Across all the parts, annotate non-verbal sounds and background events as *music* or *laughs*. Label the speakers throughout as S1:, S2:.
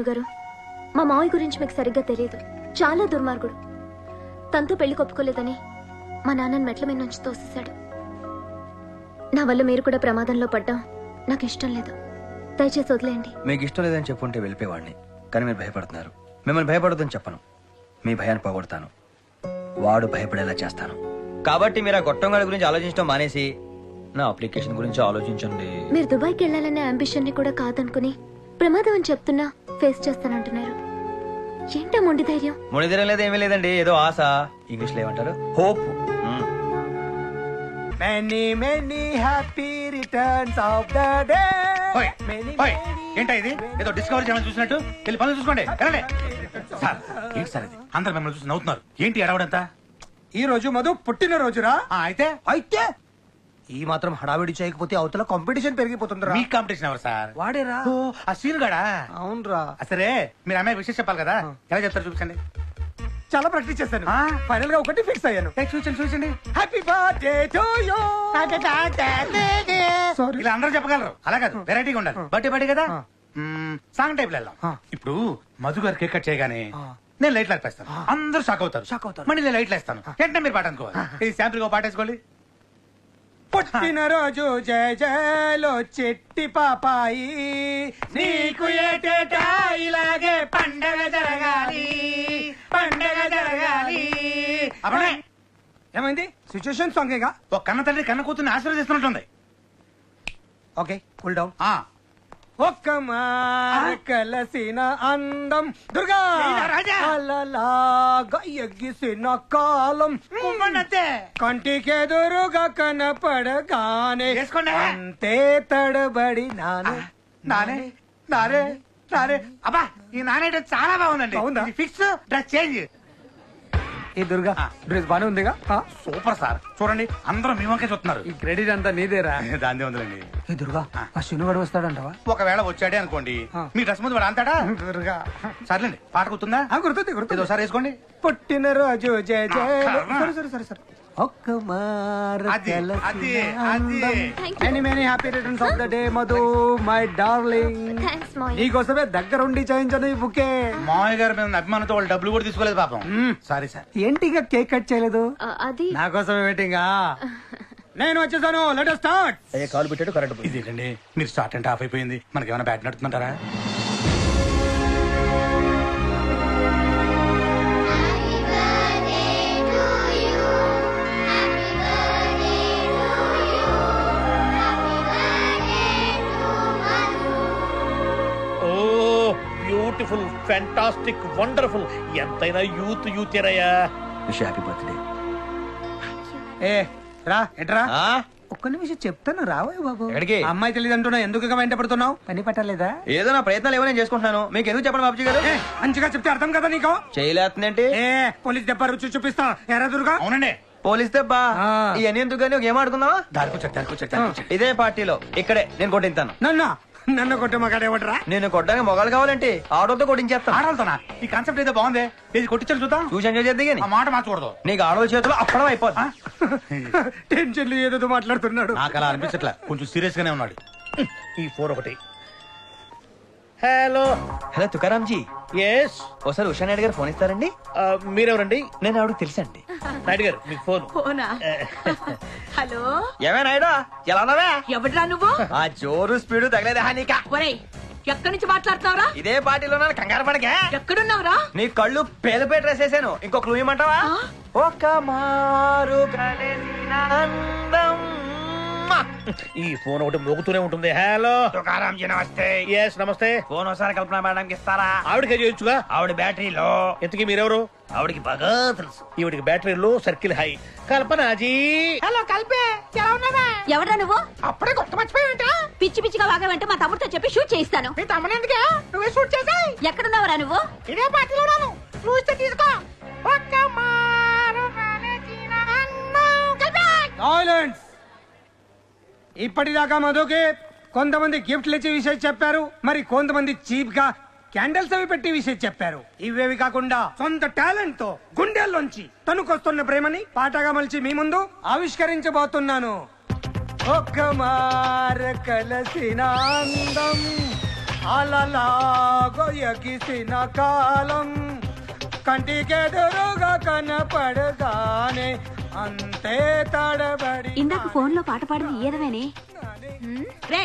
S1: వేణు గారు మా మావయ్య గురించి మీకు సరిగ్గా తెలియదు. చాలా దుర్మార్గుడు. తనతో పెళ్ళి కొప్పుకోలేదని మా నాన్నని మెట్ల మీద నుంచి తోసేశాడు. నా వల్ల మీరు కూడా ప్రమాదంలో పడ్డం నాకు ఇష్టం లేదు. దయచేసి వదిలేయండి.
S2: మీకు ఇష్టం లేదని చెప్పుంటే వెళ్ళిపోయేవాడిని. కానీ మీరు భయపడుతున్నారు. మిమ్మల్ని భయపడొద్దని చెప్పను. మీ భయాన్ని పోగొడతాను. వాడు భయపడేలా చేస్తాను. కాబట్టి మీరు ఆ గొట్టంగాడి గురించి ఆలోచించడం మానేసి నా అప్లికేషన్ గురించి ఆలోచించండి.
S1: మీరు దుబాయ్కి వెళ్ళాలనే అంబిషన్ని కూడా కాదనుకుని ప్రమాదం అని చెప్తున్నా ఫేస్ చేస్తానంటున్నారు. ఏంటా మొండి ధైర్యం?
S2: మునిదిరం లేదు ఏమీ లేదండి. ఏదో ఆశ. ఇంగ్లీష్లో ఏమంటారు? Hope
S3: many many happy returns of the day
S4: ఓయ్, ఓయ్, ఏంటా ఇది? ఏదో డిస్కవరీ ఛానల్ చూసినట్టు? వెళ్ళి పనులు చూసుకోండి. వెళ్ళండి. సార్ ఏంటి సార్ ఇది? అందరు మిమ్మల్ని చూసి నవ్వుతున్నారు. ఏంటి ఎడవడంతా
S3: ఈ రోజు మధు పుట్టిన రోజురా
S4: ఆ, అయితే?
S3: అయితే? ఈ మాత్రం హడావిడి చేయకపోతే అవతల కాంపిటీషన్ పెరిగిపోతుందిరా.
S4: మీ కాంపిటీషన్ ఎవరు సార్?
S3: వాడేరా.
S4: ఓ, ఆ సీన్ గడా
S3: అవునరా
S4: సరే మీరు అమ్మాయి విషయం చెప్పాలి కదా? ఎలా చెప్తారు చూపించండి.
S3: చాలా ప్రాక్టీస్ చేశాను.
S4: ఆ?
S3: ఫైనల్గా ఒకటి ఫిక్స్ అయ్యాను.
S4: ఏ, చూపించండి చూపించండి.
S3: Happy birthday to you sorry
S4: ఇలా అందరూ చెప్పగలరు. అలా కాదు వెరైటీగా ఉండాలి. బర్త్డే బర్త్డే కదా. మ్మ్, సాంగ్ టైప్ వెళ్దాం.
S3: ఆ.
S4: ఇప్పుడు మధు గారు కేక్ కట్ చేయగానే
S3: ఆ.
S4: నేను లైట్లు ఆర్పేస్తాను అందరూ షాక్ అవుతారు.
S3: షాక్ అవుతారు.
S4: మళ్ళీ నేను లైట్లు వేస్తాను. వెంటనే మీరు పాట అనుకోవాలి. ఇది శాంపుల్గా పాట వేసుకోండి.
S3: పుట్టిన రోజు జయ జయలో చెట్టి పాపాయి.
S4: నీకు ఏటేటా ఇలాగే పండగ జరగాలి. పండగ జరగాలి. అప్పుడే
S3: ఏమైంది? సిచ్యుయేషన్ సాంగేగా
S4: ఒక కన్న తండ్రి కన్న కూతుర్ని ఆశీర్వదిస్తున్నట్టుంది.
S3: ఓకే కూల్ డౌన్ ఒక్క మార కలసిన అందం దుర్గా. అలలాగా ఎగిసిన కాలం. కంటికెదురుగా కనపడగానే. అంతే తడబడి నాను
S4: నానే నానే నానే అబ్బా ఈ నానేట చాలా బాగుందండి
S3: బాగుందా?
S4: ఫిక్స్ డ్రెస్ చేంజ్
S3: ఈ దుర్గా. డ్రెస్ బానే ఉందిగా? ఆ,
S4: సూపర్ సార్. చూడండి అందరూ మీ వంకే చూస్తున్నారు.
S3: ఈ క్రెడిట్ అంతా నీదేరా?
S4: దాందే ఉందండి
S3: ఈ దుర్గా ఆ. శనుగడు వస్తాడంటవా?
S4: ఒకవేళ వచ్చాడే అనుకోండి
S3: ఆ.
S4: మీ డ్రెస్ ముందు వాడు అంతాడా?
S3: దుర్గా.
S4: సర్లేండి పాట గుర్తుందా?
S3: గుర్తుంది
S4: ఇది
S3: గుర్తుంది
S4: ఒకసారి వేసుకోండి.
S3: పుట్టినరోజు జయ జయ.
S4: కర్మ.
S3: సరే సరే సరే సరే. ఒక్క మార
S4: అది, అది,
S3: కలసిన
S4: అది.
S1: Thank you.
S3: Many many happy returns of the day Madhu my darling
S1: thanks మావయ్య
S3: నీకోసమే దగ్గరుండి చేయించను ఈ బుకే.
S4: మామయ్య గారి మీద ఉన్న అభిమానంతో వాళ్ళు డబ్బులు కూడా తీసుకోలేదు పాపం. Sorry sir.
S3: ఏంటిగా కేక్ కట్ చేయలేదు?
S1: ఆ, అది
S3: నా కోసమే వెయిటింగ్ నేను వచ్చేసాను. లెట్ స్టార్ట్
S2: అయ్యే కాలు పెట్టాడు కరెంట్ పోయింది.
S4: ఇదేంటండి? మీరు స్టార్ట్ అంటే ఆఫ్ అయిపోయింది. మనకి ఏమైనా బ్యాట్ నడుతుంటారా
S5: ఫ్యాంటాస్టిక్ వండర్ఫుల్ ఎంతైనా youth youth
S2: wish happy birthday
S3: ఏ రా ఎట్రా ఒక్క నిమిషం చెప్తాను రావయ్య బాబు.
S2: ఎక్కడికి?
S3: అమ్మాయి తెలియదు అంటున్నా ఎందుకు ఇక వెంట పడుతున్నావు? పని పట్టలేదా?
S2: ఏదో నా ప్రయత్నాలు ఏవో నేను చేసుకుంటున్నాను. మీకు ఎందుకు చెప్పండి బాబుజీ గారు?
S3: మంచిగా చెప్తే అర్థం కదా నీకు?
S2: చేయలేస్తుందేంటి
S3: ఏ పోలీస్ దెబ్బ రుచి చూపిస్తా. ఎరా దుర్గా?
S4: అవునండి.
S2: పోలీస్ దెబ్బా?
S3: ఆ.
S2: ఇవన్నీ ఎందుకు కానీ ఒక ఏం ఆడుకుందామా?
S4: దారికొచ్చాడు దారికొచ్చాడు దారికొచ్చాడు.
S2: ఇదే పార్టీలో. ఇక్కడే నేను కొట్టింతాను.
S3: నన్ను? నన్ను కొట్టే మగాడేవడరా
S2: నేను కొట్టడానికి మొగాలు కావాలంటే ఆడోతో కొట్టించేస్తాను
S4: ఆడాలతోనా ఈ కాన్సెప్ట్ ఏదో బాగుంది. ఇది కొట్టించాలి చూద్దాం.
S2: చూసి ఎంజాయ్ చేద్ది కానీ.
S4: ఆ మాట మార్చకూడదు.
S2: నీకు ఆడోల చేతిలో అప్పడం అయిపోద్ది.
S3: టెన్షన్లు ఏదేదో మాట్లాడుతున్నాడు.
S4: నాకు అలా అనిపించట్లే. కొంచెం సీరియస్ గానే ఉన్నాడు.
S5: ఈ ఫోన్ ఒకటి. Hello
S2: hello Tukaram ji
S5: yes
S2: ఒకసారి ఉషా నాయుడు గారు ఫోన్ ఇస్తారండి?
S5: మీరెవరండి?
S2: నేను ఆవిడకి తెలుసండి.
S5: నాయుడు గారు మీకు ఫోన్.
S6: పోనా హలో?
S2: ఏమే నాయుడు? ఎలా ఉన్నావే?
S6: ఎవడ్రా నువ్వు?
S2: ఆ జోరు స్పీడ్ తగలేదా నీక?
S6: ఒరేయ్ ఎక్కడి నుంచి మాట్లాడుతున్నావురా?
S2: ఇదే పార్టీలో కంగారు పడకే.
S6: ఎక్కడున్నావురా?
S2: నీ కళ్ళు పేలుపే డ్రెస్ వేసాను ఇంకొక క్లూ ఇమ్మంటావా? ఒక మారు కలిసిన అందం
S5: ఈ ఫోన్ ఒకటి మోగుతూనే ఉంటుంది. హలో
S2: తుకారాం జీ నమస్తే.
S5: ఎస్ నమస్తే.
S2: ఫోన్ ఒకసారి కల్పన మేడంకి ఇస్తారా?
S5: ఆవిడకే చేయొచ్చుగా
S2: ఆవిడ బ్యాటరీలో.
S5: ఎంతకీ మీరెవరు?
S2: ఆవిడకి బాగా తెలుసు.
S5: ఈవిడికి బ్యాటరీలో సర్కిల్ హై. కల్పనాజీ
S6: హలో కలిపే ఎలా ఉన్నావా? ఎవడ్రా నువ్వు?
S5: అప్పుడే కొత్త మర్చిపోయాట
S6: పిచ్చి పిచ్చిగా వాగావంటే మా తమ్ముడితో చెప్పి షూట్ చేయిస్తాను.
S5: మీ తమ్ముడు ఎందుకే? నువ్వే షూట్ చేసాయి.
S6: ఎక్కడున్నావురా నువ్వు?
S5: ఇదే పార్టీలో ఉన్నాను. నువ్వు ఇస్తే తీసుకో. ఒక్క మారు.
S3: సైలెన్స్ ఇప్పటిదాకా మధుకి కొంతమంది గిఫ్ట్లు ఇచ్చి విషయం చెప్పారు. మరి కొంతమంది చీప్గా క్యాండిల్స్ అవి పెట్టి విషయం చెప్పారు. ఇవేవి కాకుండా సొంత టాలెంట్తో గుండెల్లోంచి తనుకొస్తున్న ప్రేమని పాటగా మలిచి మీ ముందు ఆవిష్కరించబోతున్నాను. ఒక్క మార కలసిన అందం అలలాగో కాలం కంటికెదురుగా కనపడగానే అంతే తడబడి
S6: ఇందాక ఫోన్లో పాట పాడింది ఏదవేనే? రే?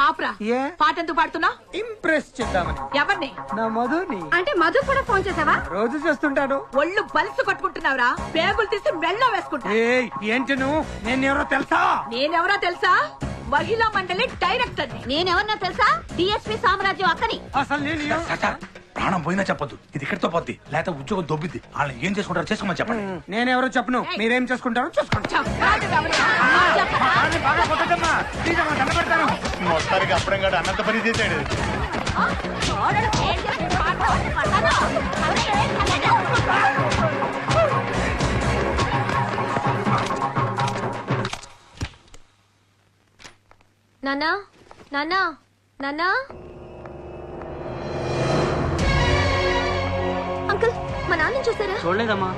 S6: ఆప్రా.
S3: ఏ?
S6: పాట ఎందుకు పాడుతున్నావు
S3: ఇంప్రెస్ చేద్దామని.
S6: ఎవరిని?
S3: నా మధుని.
S6: అంటే మధు కూడా ఫోన్ చేసావా?
S3: రోజు చేస్తుంటాను
S6: ఒళ్ళు బలిసి కొట్టుకుంటున్నావురా. పేగులు తీసి మెళ్ళో వేసుకుంటా.
S3: ఏయ్ ఏంటి నువ్వు నేను ఎవరో తెలుసా?
S6: నేనెవరో తెలుసా? మహిళా మండలి డైరెక్టర్ నేనెవరన్నా తెలుసా? డిఎస్పీ సామ్రాజ్యం అక్కని.
S3: అసలు నేను
S4: ప్రాణం పోయినా చెప్పొద్దు. ఇది ఇక్కడితో పోద్ది. లేకపోతే ఉద్యోగం దొబ్బిద్ది. వాళ్ళని ఏం చేసుకుంటారో చేసుకోమని చెప్పండి.
S3: నేనెవరో చెప్పను. మీరేం చేసుకుంటారో చూసుకోండి.
S4: మొత్తానికి అప్పుడే కాదు అన్నంత పని చేశాడు.
S1: నాన్నా నాన్నా నాన్నా. మా నాన్న చూసారా?
S7: చూడలేదమ్మా.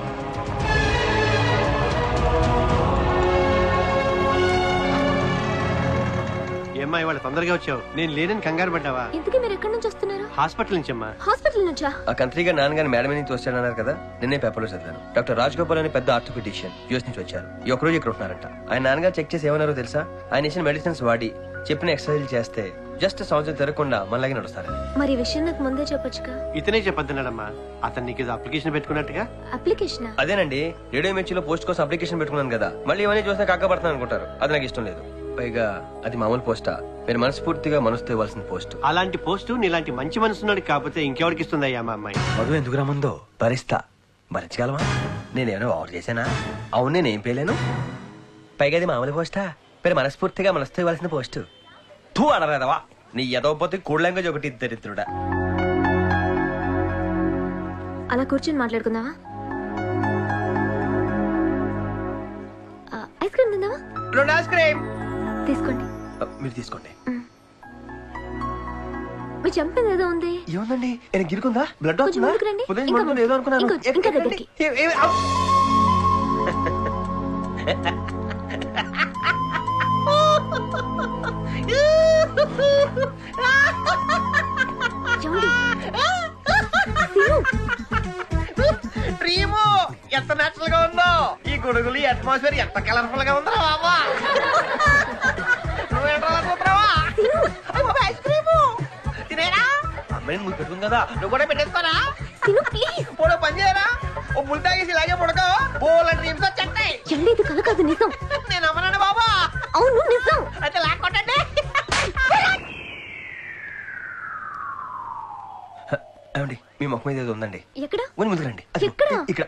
S8: ఏమ్మా ఇవాళ తొందరగా వచ్చావు. నేను లేనని కంగారు పడ్డావా?
S1: ఇంతకీ మీరు ఎక్కడి నుంచి వస్తున్నారు?
S8: హాస్పిటల్ నుంచి అమ్మా.
S1: హాస్పిటల్ నుంచా?
S2: ఆ కంట్రీగా నాన్నగారిని మేడం నుంచి వచ్చానన్నారు కదా నిన్నే పేపర్లో చదివాను. డాక్టర్ రాజ్ గోపాల్ అని పెద్ద ఆర్థోపెడిషియన్ యూఎస్ నుంచి వచ్చారు. ఈ ఒక్కరోజు ఇక్కడ ఉంటున్నారంట. ఆయన నాన్నగారు చెక్ చేసి ఏమన్నారో తెలుసా? ఆయన ఇచ్చిన మెడిసిన్స్ వాడి చెప్పిన ఎక్సర్సైజ్ చేస్తే జస్ట్ సంవత్సరం తిరగకుండా మనలాగే నడుస్తారని.
S1: మరి ఈ విషయం నాకు ముందే చెప్పొచ్చుగా?
S8: ఇతనే చెప్పొద్దున్నాడమ్మా. అతను నీకు ఏదో అప్లికేషన్ పెట్టుకున్నట్టుగా?
S1: అప్లికేషనా
S2: అదేనండి రేడియో మిర్చిలో పోస్ట్ కోసం అప్లికేషన్ పెట్టుకున్నాను కదా. మళ్ళీ ఇవన్నీ చూస్తే కాకపడుతున్నాను అనుకుంటారు. అది నాకు ఇష్టం లేదు. పైగా అది మామూలు పోస్టా. మీరు మనస్ఫూర్తిగా మనసుతో ఇవ్వాల్సిన పోస్ట్.
S8: అలాంటి పోస్టు నీలాంటి మంచి మనసున్నాడు కాకపోతే ఇంకెవరికి ఇస్తుందయ్యా మా అమ్మాయి?
S2: మధు ఎందుకు రమ్మందో భరిస్తా. భరించగలమా నేనేమైనా ఓవర్ చేశానా? అవును నేనేం పేలేను పైగా అది మామూలు పోస్టా. మీరు మనస్ఫూర్తిగా మనసుతో ఇవ్వాల్సిన పోస్ట్. తూ అనరాదవా? నీ ఎదవపోతే కూడ్ లాంగ్వేజ్ ఒకటి దరిద్రుడా.
S1: అలా కూర్చొని మాట్లాడుకుందామా? ఐస్ క్రీమ్ తిందామా?
S2: రెండు ఐస్ క్రీమ్.
S1: తీసుకోండి.
S2: మీరు తీసుకోండి.
S1: మీ చెంపేది ఏదో ఉంది.
S2: ఏముందండి? నేను గిరుకుందా? బ్లడ్ వస్తుందా. ఉదయం ఏదో అనుకున్నాను.
S1: ఇంకా దగ్గరికి. *laughs*
S7: డ్రీము ఎంత నేచురల్గా ఉందో. ఈ గొడుగులు అట్మాస్ఫియర్ ఎంత కలర్ఫుల్గా ఉందో బాబా.
S2: అమ్మాయిని ముందు పెట్టుకుంది కదా
S7: నువ్వు కూడా పెట్టేసుకోరా
S1: తిను ప్లీజ్
S7: పోలో పని చేయరా ఓ బుల్ తాగేసి ఇలాగే పడుకో. బోల్ డ్రీమ్స్
S1: కల కాదు నిజం.
S7: నేను అమ్మనాను బాబా.
S1: అవును నిజం.
S7: అయితే లాక్కొట్టండి.
S2: ఏమండి మీ ముఖం ఏదో ఉందండి.
S1: ఎక్కడ?
S2: ముందు ముందు రండి? ఇక్కడ.